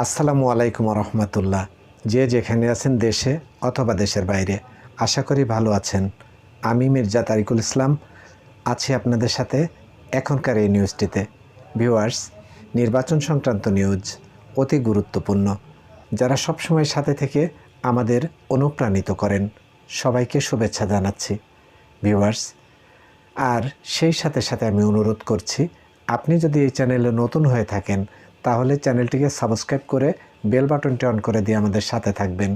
আসসালামু আলাইকুম রহমতুল্লাহ যে যেখানে আছেন দেশে অথবা দেশের বাইরে, আশা করি ভালো আছেন। আমি মির্জা তারিকুল ইসলাম, আছি আপনাদের সাথে এখনকার এই নিউজটিতে। ভিউয়ার্স, নির্বাচন সংক্রান্ত নিউজ অতি গুরুত্বপূর্ণ, যারা সবসময় সাথে থেকে আমাদের অনুপ্রাণিত করেন, সবাইকে শুভেচ্ছা জানাচ্ছি। ভিউয়ার্স, আর সেই সাথে সাথে আমি অনুরোধ করছি, আপনি যদি এই চ্যানেলে নতুন হয়ে থাকেন তাহলে চ্যানেলটিকে সাবস্ক্রাইব করে বেল বাটনটি অন করে দিয়ে আমাদের সাথে থাকবেন।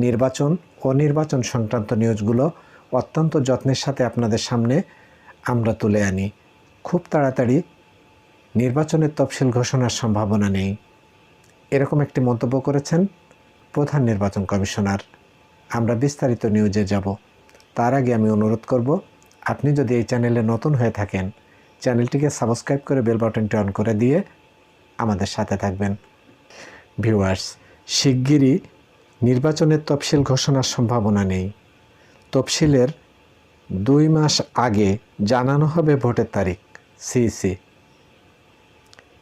নির্বাচন ও নির্বাচন সংক্রান্ত নিউজগুলো অত্যন্ত যত্নের সাথে আপনাদের সামনে আমরা তুলে আনি। খুব তাড়াতাড়ি নির্বাচনের তফসিল ঘোষণার সম্ভাবনা নেই। এরকম একটি মন্তব্য করেছেন প্রধান নির্বাচন কমিশনার। আমরা বিস্তারিত নিউজে যাব। তার আগে আমি অনুরোধ করব, আপনি যদি এই চ্যানেলে নতুন হয়ে থাকেন, চ্যানেলটিকে সাবস্ক্রাইব করে বেল বাটনটি অন করে দিয়ে আমাদের সাথে থাকবেন। ভিউয়ার্স, শিগগিরই নির্বাচনের তফসিল ঘোষণার সম্ভাবনা নেই। তফসিলের দুই মাস আগে জানানো হবে ভোটের তারিখ, সিইসি।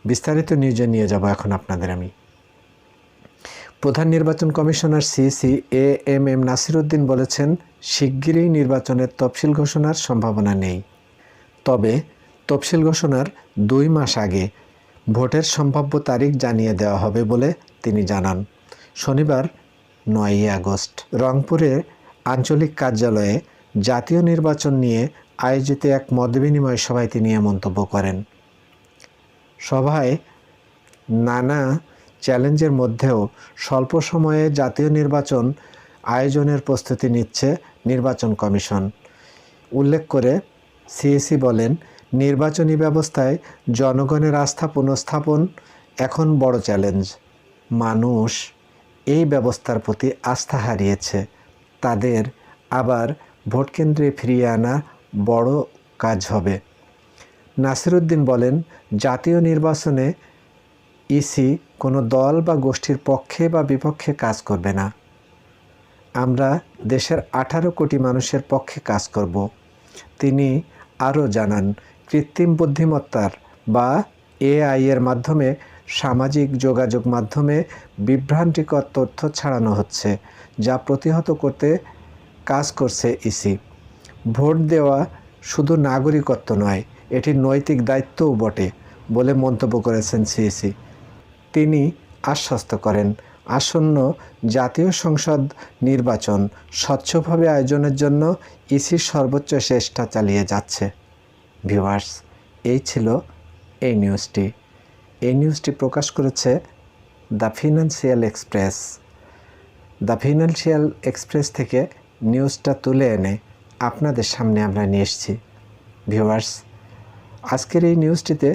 বিস্তারিত নিউজে নিয়ে যাব এখন আপনাদের আমি। প্রধান নির্বাচন commissioner CEC A M M Nasiruddin বলেছেন, শিগগিরই নির্বাচনের তফসিল ঘোষণার সম্ভাবনা নেই। তবে তফসিল ঘোষণার দুই মাস আগে ভোটের সম্ভাব্য তারিখ জানিয়ে দেওয়া হবে বলে তিনি জানান। শনিবার নয়ই আগস্ট রংপুরে আঞ্চলিক কার্যালয়ে জাতীয় নির্বাচন নিয়ে আয়োজিত এক মতবিনিময় সভায় তিনি এ মন্তব্য করেন। সভায় নানা চ্যালেঞ্জের মধ্যেও স্বল্প সময়ে জাতীয় নির্বাচন আয়োজনের প্রস্তুতি নিচ্ছে নির্বাচন কমিশন। উল্লেখ করে সিএসি বলেন নির্বাচনী ব্যবস্থায় জনগণের আস্থা পুনঃস্থাপন এখন বড় চ্যালেঞ্জ। মানুষ এই ব্যবস্থার প্রতি আস্থা হারিয়েছে। তাদের আবার ভোট কেন্দ্রে ফিরিয়ে আনা বড় কাজ হবে। নাসিরুদ্দিন বলেন, জাতীয় নির্বাচনে ইসি কোনো দল বা গোষ্ঠীর পক্ষে বা বিপক্ষে কাজ করবে না। আমরা দেশের আঠারো কোটি মানুষের পক্ষে কাজ করব। তিনি আরও জানান কৃত্রিম বুদ্ধিমত্তার বা এআই এর মাধ্যমে সামাজিক যোগাযোগ মাধ্যমে বিভ্রান্তিকর তথ্য ছাড়ানো হচ্ছে, যা প্রতিহত করতে কাজ করছে ইসি। ভোট দেওয়া শুধু নাগরিকত্ব নয়, এটি নৈতিক দায়িত্বও বটে বলে মন্তব্য করেছেন সিইসি। তিনি আশ্বস্ত করেন, আসন্ন জাতীয় সংসদ নির্বাচন স্বচ্ছভাবে আয়োজনের জন্য ইসির সর্বোচ্চ চেষ্টা চালিয়ে যাচ্ছে। ভিউয়ার্স, এই ছিল এই নিউজটি। এই নিউজটি প্রকাশ করেছে the financial express. The financial express থেকে নিউজটা তুলে এনে আপনাদের সামনে আমরা নিয়ে এসেছি। ভিউয়ার্স, আজকের এই নিউজটিতে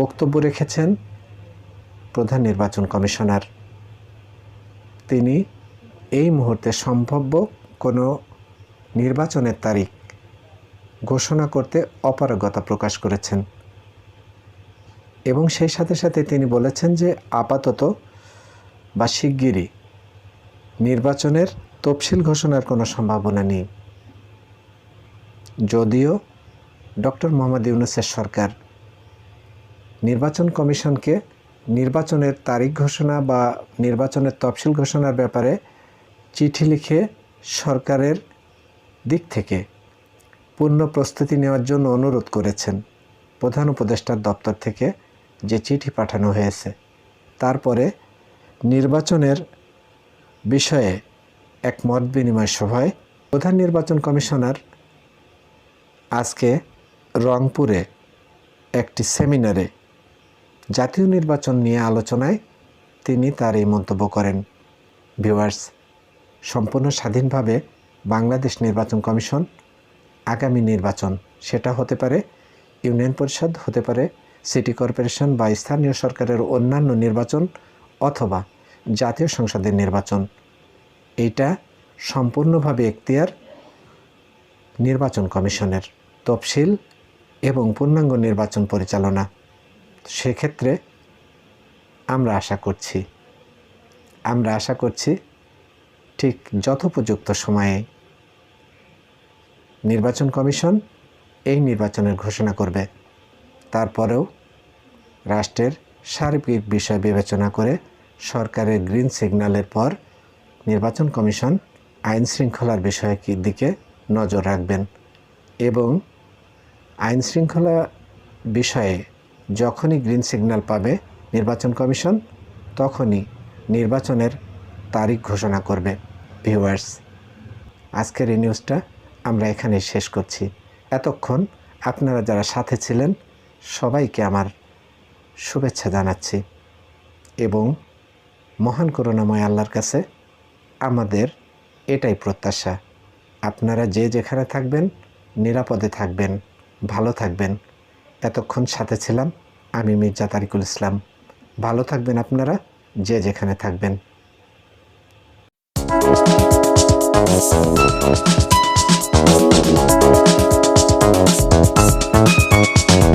বক্তব্য রেখেছেন প্রধান নির্বাচন কমিশনার। তিনি এই মুহূর্তে সম্ভাব্য কোনো নির্বাচনের তারিখ ঘোষণা করতে অপারগতা প্রকাশ করেছেন। এবং সেই সাথে সাথে তিনি বলেছেন যে আপাতত বা শিগগিরই নির্বাচনের তফসিল ঘোষণার কোনো সম্ভাবনা নেই। যদিও ডক্টর মোহাম্মদ ইউনুসের সরকার নির্বাচন কমিশনকে নির্বাচনের তারিখ ঘোষণা বা নির্বাচনের তফসিল ঘোষণার ব্যাপারে চিঠি লিখে সরকারের দিক থেকে পূর্ণ প্রস্তুতি নেওয়ার জন্য অনুরোধ করেছেন প্রধান উপদেষ্টার দপ্তর থেকে যে চিঠি পাঠানো হয়েছে। তারপরে নির্বাচনের বিষয়ে এক মত বিনিময় সভায় প্রধান নির্বাচন কমিশনার আজকে রংপুরে একটি সেমিনারে জাতীয় নির্বাচন নিয়ে আলোচনায় তিনি তার এই মন্তব্য করেন। ভিউয়ার্স, সম্পূর্ণ স্বাধীনভাবে বাংলাদেশ নির্বাচন কমিশন আগামী নির্বাচন। সেটা হতে পারে ইউনিয়ন পরিষদ, হতে পারে সিটি কর্পোরেশন বা স্থানীয় সরকারের অন্যান্য নির্বাচন অথবা জাতীয় সংসদের নির্বাচন। এইটা সম্পূর্ণভাবে এখতিয়ার নির্বাচন কমিশনের তফসিল এবং পূর্ণাঙ্গ নির্বাচন পরিচালনা। সেক্ষেত্রে আমরা আশা করছি, আমরা আশা করছি ঠিক যথোপযুক্ত সময়ে নির্বাচন কমিশন এই নির্বাচনের ঘোষণা করবে। তারপরেও রাষ্ট্রের সার্বিক বিষয় বিবেচনা করে সরকারের গ্রিন সিগন্যালের পর নির্বাচন কমিশন আইন শৃঙ্খলার বিষয়ের দিকে নজর রাখবেন এবং আইন শৃঙ্খলা বিষয়ে যখনই গ্রিন সিগন্যাল পাবে নির্বাচন কমিশন, তখনই নির্বাচনের তারিখ ঘোষণা করবে। ভিউয়ার্স, আজকের এই নিউজটা আমরা এখানেই শেষ করছি। এতক্ষণ আপনারা যারা সাথে ছিলেন, সবাইকে আমার শুভেচ্ছা জানাচ্ছি এবং মহান করুণাময় আল্লাহর কাছে আমাদের এটাই প্রত্যাশা। আপনারা যে যেখানে থাকবেন, নিরাপদে থাকবেন, ভালো থাকবেন। এতক্ষণ সাথে ছিলাম আমি মির্জা তারিকুল ইসলাম। ভালো থাকবেন আপনারা, যে যেখানে থাকবেন। Thank you.